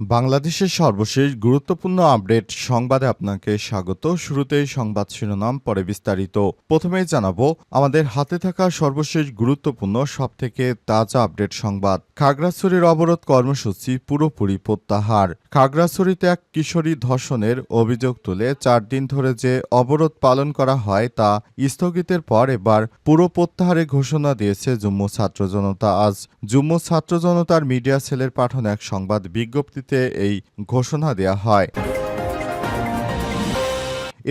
বাংলাদেশের সর্বশেষ গুরুত্বপূর্ণ আপডেট সংবাদে আপনাকে স্বাগত। শুরুতেই সংবাদ শিরোনাম, পরে বিস্তারিত। প্রথমেই জানাব, আমাদের হাতে থাকা সর্বশেষ গুরুত্বপূর্ণ, সবথেকে তাজা আপডেট সংবাদ। খাগড়াছড়ির অবরোধ কর্মসূচি পুরোপুরি প্রত্যাহার। খাগড়াছড়িতে এক কিশোরী ধর্ষণের অভিযোগ তুলে চার দিন ধরে যে অবরোধ পালন করা হয় তা স্থগিতের পর এবার পুরো প্রত্যাহারে ঘোষণা দিয়েছে জম্মু ছাত্র জনতা। আজ জম্মু ছাত্র জনতার মিডিয়া সেলের পাঠানো এক সংবাদ বিজ্ঞপ্তিতে এই ঘোষণা দেয়া হয়।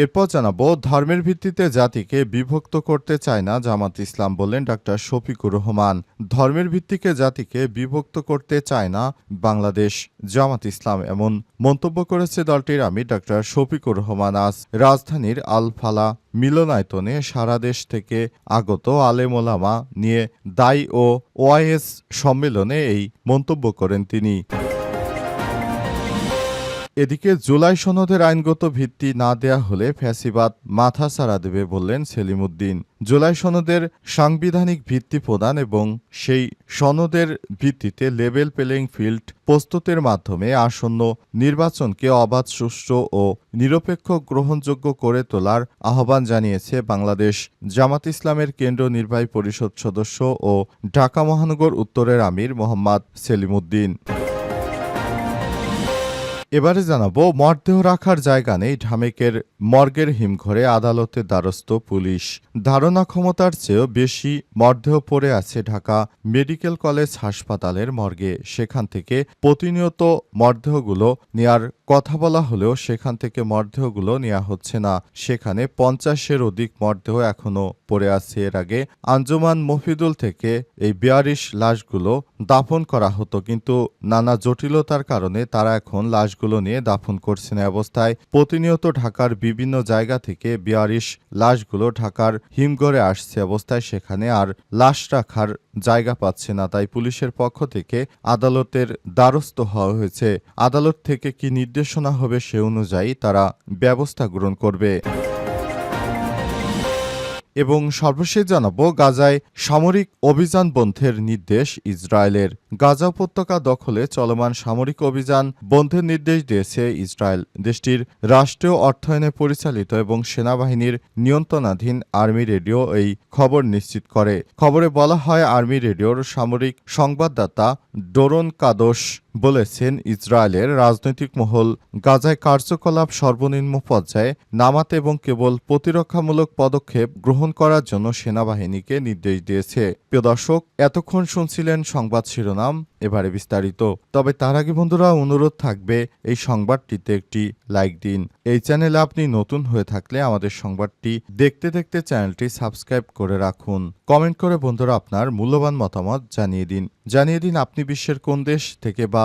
এরপর জানাব, ধর্মের ভিত্তিতে জাতিকে বিভক্ত করতে চায় না জামাত ইসলাম বললেন ডাক্তার শফিকুর রহমান। ধর্মের ভিত্তিকে জাতিকে বিভক্ত করতে চায় না বাংলাদেশ জামাত ইসলাম এমন মন্তব্য করেছে দলটির আমি ডাক্তার শফিকুর রহমান। আজ রাজধানীর আলফালা মিলনায়তনে সারা দেশ থেকে আগত আলেমোলামা নিয়ে দায়ী ও ওআইএস সম্মেলনে এই মন্তব্য করেন তিনি। এদিকে জুলাই সনদের আইনগত ভিত্তি না দেয়া হলে ফ্যাসিবাদ মাথা সারা দেবে বললেন সেলিমুদ্দিন। জুলাই সনদের সাংবিধানিক ভিত্তি প্রদান এবং সেই সনদের ভিত্তিতে লেভেল প্লেইং ফিল্ড প্রস্তুতের মাধ্যমে আসন্ন নির্বাচনকে অবাধ, সুষ্ঠু ও নিরপেক্ষ গ্রহণযোগ্য করে তোলার আহ্বান জানিয়েছে বাংলাদেশ। জামাত ইসলামের কেন্দ্র নির্বাহী পরিষদ সদস্য ও ঢাকা মহানগর উত্তরের আমির মোহাম্মদ সেলিমুদ্দিন। এবারে জানাব, মরদেহ রাখার জায়গা নেই। ঢামেকের মর্গের হিমঘরে আদালতের দ্বারস্থ পুলিশ। ধারণা ক্ষমতার চেয়েও বেশি মরদেহ পড়ে আছে ঢাকা মেডিকেল কলেজ হাসপাতালের মর্গে। সেখান থেকে প্রতিনিয়ত মরদেহগুলো নেয়ার কথা বলা হলেও সেখান থেকে মরদেহগুলো নেওয়া হচ্ছে না। সেখানে পঞ্চাশের অধিক মরদেহ এখনও পড়ে আছে। এর আগে আঞ্জুমান মফিদুল থেকে এই বিয়ারিশ লাশগুলো দাফন করা হতো, কিন্তু নানা জটিলতার কারণে তারা এখন লাশগুলো নিয়ে দাফন করছে অবস্থায় প্রতিনিয়ত ঢাকার বিভিন্ন জায়গা থেকে বিয়ারিশ লাশগুলো ঢাকার হিমঘরে আসছে অবস্থায়। সেখানে আর লাশ রাখার জায়গা পাচ্ছে না, তাই পুলিশের পক্ষ থেকে আদালতের দ্বারস্থ হওয়া হয়েছে। আদালত থেকে কি নির্দেশনা হবে সে অনুযায়ী তারা ব্যবস্থা গ্রহণ করবে। এবং সর্বশেষ জানাব গাজায় সামরিক অভিযান বন্ধের নির্দেশ ইসরায়েলের। গাজা উপত্যকা দখলে চলমান সামরিক অভিযান বন্ধের নির্দেশ দিয়েছে ইসরায়েল। দেশটির রাষ্ট্রীয় অর্থায়নে পরিচালিত এবং সেনাবাহিনীর নিয়ন্ত্রণাধীন আর্মি রেডিও এই খবর নিশ্চিত করে। খবরে বলা হয়, আর্মি রেডিওর সামরিক সংবাদদাতা ডোরন কাদোস বলেছেন ইসরায়েলের রাজনৈতিক মহল গাজায় কার্যকলাপ সর্বনিম্ন পর্যায়ে নামাতে এবং কেবল প্রতিরক্ষামূলক পদক্ষেপ গ্রহণ করার জন্য সেনাবাহিনীকে নির্দেশ দিয়েছে। প্রিয় দর্শক, এতক্ষণ শুনছিলেন সংবাদ শিরোনাম, এবারে বিস্তারিত। তবে তার আগে বন্ধুরা, অনুরোধ থাকবে এই সংবাদটিতে একটি লাইক দিন। এই চ্যানেলে আপনি নতুন হয়ে থাকলে আমাদের সংবাদটি দেখতে দেখতে চ্যানেলটি সাবস্ক্রাইব করে রাখুন। কমেন্ট করে বন্ধুরা আপনার মূল্যবান মতামত জানিয়ে দিন। জানিয়ে দিন আপনি বিশ্বের কোন দেশ থেকে বা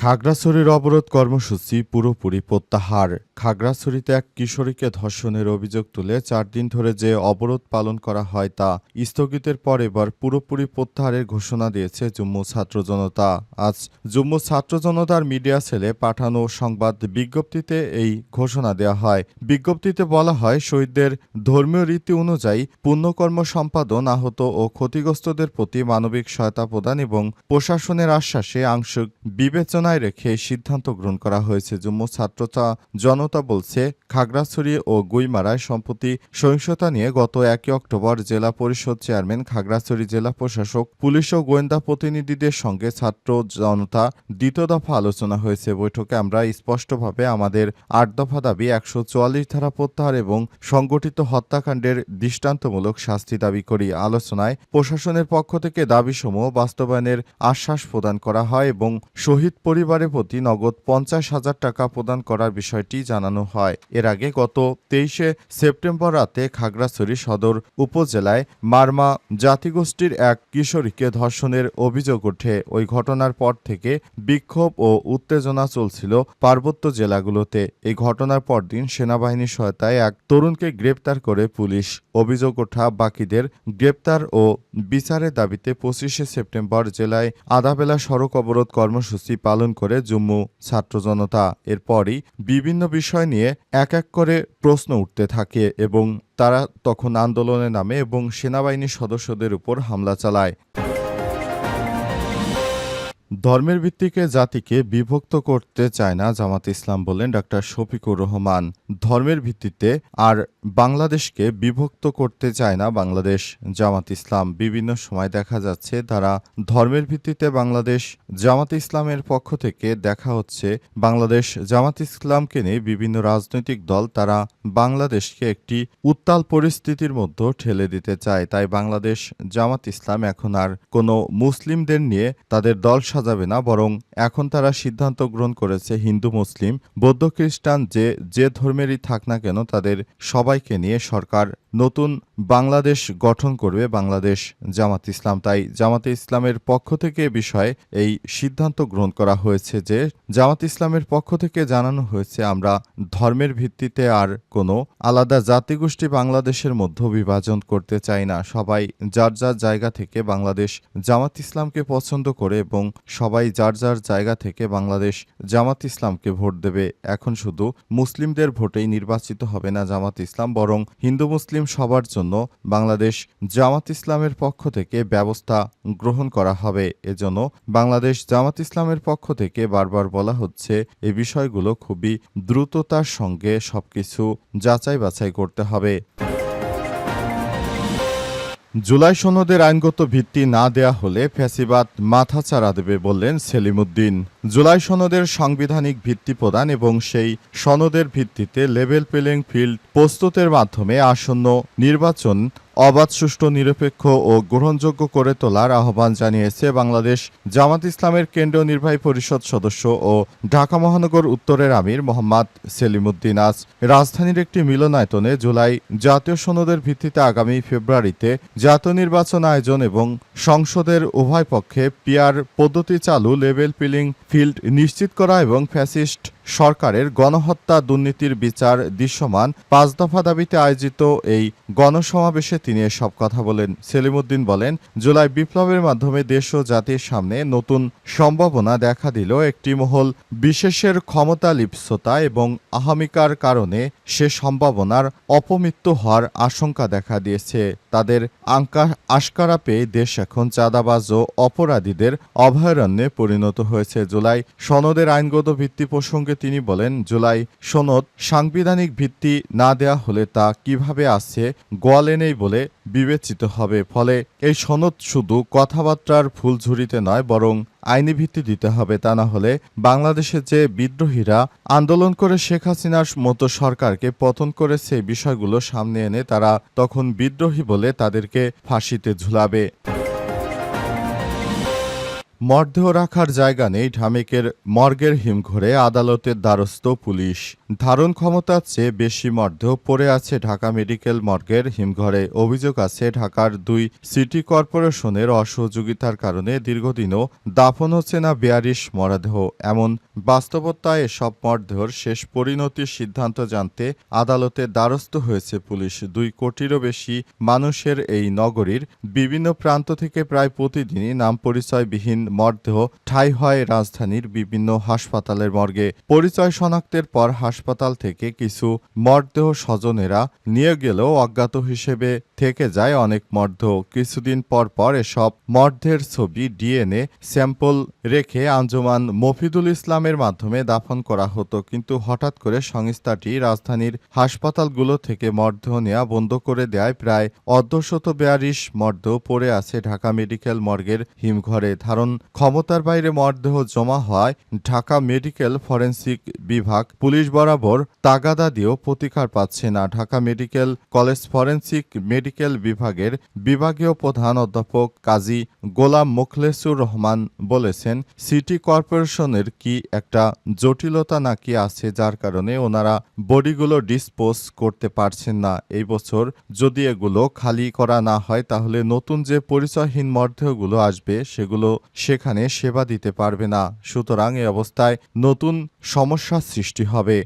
খাগড়াছড়ির অবরোধ কর্মসূচি পুরোপুরি প্রত্যাহার। খাগড়াছড়িতে এক কিশোরীকে ধর্ষণের অভিযোগ তুলে চার দিন ধরে যে অবরোধ পালন করা হয় তা স্থগিতের পর এবার পুরোপুরি প্রত্যাহারের ঘোষণা দিয়েছে জম্মু ছাত্র জনতা। আজ জম্মু ছাত্র জনতার মিডিয়া সেলে পাঠানো সংবাদ বিজ্ঞপ্তিতে এই ঘোষণা দেওয়া হয়। বিজ্ঞপ্তিতে বলা হয়, শহীদদের ধর্মীয় রীতি অনুযায়ী পুণ্যকর্ম সম্পাদন আহত ও ক্ষতিগ্রস্তদের প্রতি মানবিক সহায়তা প্রদান এবং প্রশাসনের আশ্বাসে আংশিক বিবেচনায় রেখে সিদ্ধান্ত গ্রহণ করা হয়েছে। জম্মু ছাত্রতা জনতা বলছে, খাগড়াছড়ি ও গুইমারায় সম্প্রতি সহিংসতা নিয়ে গত একই অক্টোবর জেলা পরিষদ চেয়ারম্যান, খাগড়াছড়ি জেলা প্রশাসক, পুলিশ ও গোয়েন্দা প্রতিনিধিদের সঙ্গে ছাত্র জনতা দ্বিতীয় দফা আলোচনা হয়েছে। বৈঠকে আমরা স্পষ্টভাবে আমাদের আট দফা দাবি, একশো চুয়াল্লিশ ধারা প্রত্যাহার এবং সংগঠিত হত্যাকাণ্ডের দৃষ্টান্তমূলক শাস্তি দাবি করি। আলোচনায় প্রশাসনের পক্ষ থেকে দাবিসমূহ বাস্তবায়নের আশ্বাস প্রদান করা হয় এবং শহীদ পরিবার পরিবারের প্রতি নগদ পঞ্চাশ হাজার টাকা প্রদান করার বিষয়টি জানানো হয়। এর আগে গত তেইশে সেপ্টেম্বর রাতে খাগড়াছড়ি সদর উপজেলায় মারমা জাতিগোষ্ঠীর এক কিশোরীকে ধর্ষণের অভিযোগ ওঠে। ওই ঘটনার পর থেকে বিক্ষোভ ও উত্তেজনা চলছিল পার্বত্য জেলাগুলোতে। এই ঘটনার পরদিন সেনাবাহিনীর সহায়তায় এক তরুণকে গ্রেপ্তার করে পুলিশ। অভিযোগ ওঠা বাকিদের গ্রেপ্তার ও বিচারের দাবিতে পঁচিশে সেপ্টেম্বর জেলায় আদাবেলা সড়ক অবরোধ কর্মসূচি পালন করে জম্মু ছাত্র জনতা। এরপরই বিভিন্ন বিষয় নিয়ে এক এক করে প্রশ্ন উঠতে থাকে এবং তারা তখন আন্দোলনে নামে এবং সেনাবাহিনীর সদস্যদের উপর হামলা চালায়। ধর্মের ভিত্তিকে জাতিকে বিভক্ত করতে চায় না জামাত ইসলাম বলেন ডাক্তার শফিকুর রহমান। ধর্মের ভিত্তিতে আর বাংলাদেশকে বিভক্ত করতে চায় না বাংলাদেশ জামাত ইসলাম। বিভিন্ন সময় দেখা যাচ্ছে তারা ধর্মের ভিত্তিতে বাংলাদেশ জামাত ইসলামের পক্ষ থেকে দেখা হচ্ছে বাংলাদেশ জামাত ইসলামকে নিয়ে বিভিন্ন রাজনৈতিক দল তারা বাংলাদেশকে একটি উত্তাল পরিস্থিতির মধ্যে ঠেলে দিতে চায়। তাই বাংলাদেশ জামাত ইসলাম এখন আর কোনো মুসলিমদের নিয়ে তাদের দল সাজাবে না, বরং এখন তারা সিদ্ধান্ত গ্রহণ করেছে হিন্দু, মুসলিম, বৌদ্ধ, খ্রিস্টান, যে যে ধর্মেরই থাক না কেন, তাদের সবাইকে নিয়ে সরকার নতুন বাংলাদেশ গঠন করবে বাংলাদেশ জামাত ইসলাম। তাই জামাতে ইসলামের পক্ষ থেকে বিষয়ে এই সিদ্ধান্ত গ্রহণ করা হয়েছে যে, জামাত ইসলামের পক্ষ থেকে জানানো হয়েছে, আমরা ধর্মের ভিত্তিতে আর কোনো আলাদা জাতিগোষ্ঠী বাংলাদেশের মধ্যে বিভাজন করতে চাই না। সবাই যার যার জায়গা থেকে বাংলাদেশ জামাত ইসলামকে পছন্দ করে এবং সবাই যার যার জায়গা থেকে বাংলাদেশ জামাত ইসলামকে ভোট দেবে। এখন শুধু মুসলিমদের ভোটেই নির্বাচিত হবে না জামাত ইসলাম, বরং হিন্দু, মুসলিম সবার জন্য বাংলাদেশ জামাত ইসলামের পক্ষ থেকে ব্যবস্থা গ্রহণ করা হবে। এজন্য বাংলাদেশ জামাত ইসলামের পক্ষ থেকে বারবার বলা হচ্ছে এই বিষয়গুলো খুবই দ্রুততার সঙ্গে সবকিছু যাচাই বাছাই করতে হবে। জুলাই সনদের আইনগত ভিত্তি না দেয়া হলে ফ্যাসিবাদ মাথাচাড়া দেবে বললেন সেলিমুদ্দিন। জুলাই সনদের সাংবিধানিক ভিত্তি প্রদান এবং সেই সনদের ভিত্তিতে লেভেল প্লেইং ফিল্ড প্রস্তুতের মাধ্যমে আসন্ন নির্বাচন অবাধ, সুষ্ঠু, নিরপেক্ষ ও গ্রহণযোগ্য করে তোলার আহ্বান জানিয়েছে বাংলাদেশ জামাত ইসলামের কেন্দ্রীয় নির্বাহী পরিষদ সদস্য ও ঢাকা মহানগর উত্তরের আমির মোহাম্মদ সেলিমুদ্দিন আজ রাজধানীর একটি মিলনায়তনে জুলাই জাতীয় সনদের ভিত্তিতে আগামী ফেব্রুয়ারিতে জাতীয় নির্বাচন আয়োজন এবং সংসদের উভয় পক্ষে পিয়ার পদ্ধতি চালু লেভেল পিলিং ফিল্ড নিশ্চিত করা এবং ফ্যাসিস্ট সরকারের গণহত্যা দুর্নীতির বিচার দৃশ্যমান পাঁচ দফা দাবিতে আয়োজিত এই গণসমাবেশে তিনি এসব কথা বলেন। সেলিমুদ্দিন বলেন, জুলাই বিপ্লবের মাধ্যমে দেশ ও জাতির সামনে নতুন সম্ভাবনা দেখা দিল একটি মহল বিশেষের ক্ষমতা লিপ্সতা এবং আহামিকার কারণে সে সম্ভাবনার অপমৃত্যু হওয়ার আশঙ্কা দেখা দিয়েছে। তাদের আঙ্কা আশকারা পেয়ে দেশ এখন চাঁদাবাজ ও অপরাধীদের অভয়ারণ্যে পরিণত হয়েছে। জুলাই সনদের আইনগত ভিত্তি প্রসঙ্গে তিনি বলেন, জুলাই সনদ সাংবিধানিক ভিত্তি না দেয়া হলে তা কীভাবে আসছে গোয়ালে নেই বলে বিবেচিত হবে। ফলে এই সনদ শুধু কথাবার্তার ফুলঝুরিতে নয়, বরং আইনি ভিত্তি দিতে হবে। তা না হলে বাংলাদেশের যে বিদ্রোহীরা আন্দোলন করে শেখ হাসিনার মতো সরকারকে পতন করে সেই বিষয়গুলো সামনে এনে তারা তখন বিদ্রোহী বলে তাদেরকে ফাঁসিতে ঝুলাবে। মরদেহ রাখার জায়গা নেই ঢামেকের মর্গের হিমঘরে আদালতের দ্বারস্থ পুলিশ। ধারণ ক্ষমতার চেয়ে বেশি মরদেহ পড়ে আছে ঢাকা মেডিকেল মর্গের হিমঘরে। অভিযোগ আছে, ঢাকার দুই সিটি কর্পোরেশনের অসহযোগিতার কারণে দীর্ঘদিনও দাফন হচ্ছে না বেয়ারিশ মরদেহ এমন বাস্তবতায় এসব মরদেহর শেষ পরিণতির সিদ্ধান্ত জানতে আদালতের দ্বারস্থ হয়েছে পুলিশ। দুই কোটিরও বেশি মানুষের এই নগরীর বিভিন্ন প্রান্ত থেকে প্রায় প্রতিদিনই নাম পরিচয়বিহীন মরদেহ ঠাঁই হয় রাজধানীর বিভিন্ন হাসপাতালের মর্গে। পরিচয় শনাক্তের পর হাসপাতাল থেকে কিছু মরদেহ স্বজনেরা নিয়ে গেলেও অজ্ঞাত হিসেবে থেকে যায় অনেক মরদেহ। কিছুদিন পর পর এসব মরদেহের ছবি ডিএনএ স্যাম্পল রেখে আঞ্জুমান মফিদুল ইসলামের মাধ্যমে দাফন করা হতো। কিন্তু হঠাৎ করে সংস্থাটি রাজধানীর হাসপাতালগুলো থেকে মরদেহ নেওয়া বন্ধ করে দেয় প্রায় অর্ধশত বেয়ারিশ মরদেহ পড়ে আছে ঢাকা মেডিকেল মর্গের হিমঘরে। ধারণ ক্ষমতার বাইরে মরদেহ জমা হওয়ায় ঢাকা মেডিকেল ফরেন্সিক বিভাগ পুলিশ বরাবর তাগাদা দিয়েও প্রতিকার পাচ্ছে না। Dhaka medical college forensic medical বিভাগের বিভাগীয় প্রধান অধ্যাপক কাজী গোলাম মুখলেসুর রহমান বলেছেন, সিটি কর্পোরেশনের কি একটা জটিলতা নাকি আছে যার কারণে ওনারা বডিগুলো ডিসপোজ করতে পারছেন না। এই বছর যদি এগুলো খালি করা না হয়, তাহলে নতুন যে পরিচয়হীন মরদেহগুলো আসবে, সেগুলো সেখানে সেবা দিতে পারবে না। সুতরাং এ অবস্থায় নতুন সমস্যার সৃষ্টি হবে।